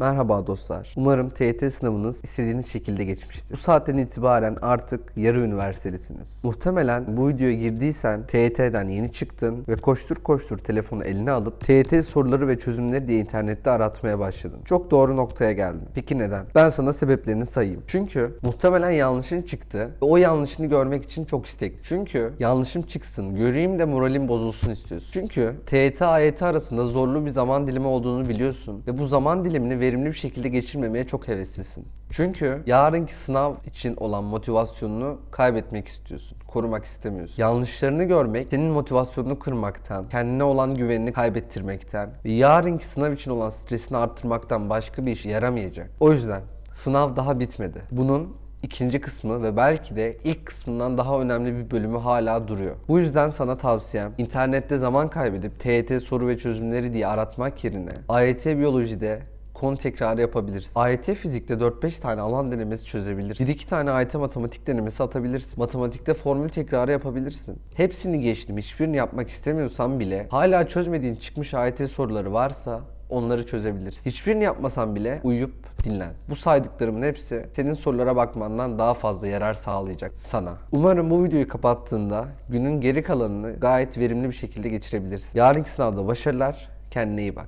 Merhaba dostlar. Umarım TYT sınavınız istediğiniz şekilde geçmiştir. Bu saatten itibaren artık yarı üniversitelisiniz. Muhtemelen bu videoya girdiysen TYT'den yeni çıktın ve koştur koştur telefonu eline alıp TYT soruları ve çözümleri diye internette aratmaya başladın. Çok doğru noktaya geldin. Peki neden? Ben sana sebeplerini sayayım. Çünkü muhtemelen yanlışın çıktı ve o yanlışını görmek için çok istekli. Çünkü yanlışım çıksın, göreyim de moralim bozulsun istiyorsun. Çünkü TYT AYT arasında zorlu bir zaman dilimi olduğunu biliyorsun ve bu zaman dilimini verimli bir şekilde geçirmemeye çok heveslisin. Çünkü yarınki sınav için olan motivasyonunu kaybetmek istiyorsun. Korumak istemiyorsun. Yanlışlarını görmek senin motivasyonunu kırmaktan, kendine olan güvenini kaybettirmekten ve yarınki sınav için olan stresini arttırmaktan başka bir işe yaramayacak. O yüzden sınav daha bitmedi. Bunun ikinci kısmı ve belki de ilk kısmından daha önemli bir bölümü hala duruyor. Bu yüzden sana tavsiyem internette zaman kaybedip TYT soru ve çözümleri diye aratmak yerine AYT biyolojide konu tekrarı yapabilirsin. AYT fizikte 4-5 tane alan denemesi çözebilirsin. 1-2 tane AYT matematik denemesi atabilirsin. Matematikte formül tekrarı yapabilirsin. Hepsini geçtim. Hiçbirini yapmak istemiyorsan bile hala çözmediğin çıkmış AYT soruları varsa onları çözebilirsin. Hiçbirini yapmasan bile uyuyup dinlen. Bu saydıklarımın hepsi senin sorulara bakmandan daha fazla yarar sağlayacak sana. Umarım bu videoyu kapattığında günün geri kalanını gayet verimli bir şekilde geçirebilirsin. Yarınki sınavda başarılar. Kendine iyi bak.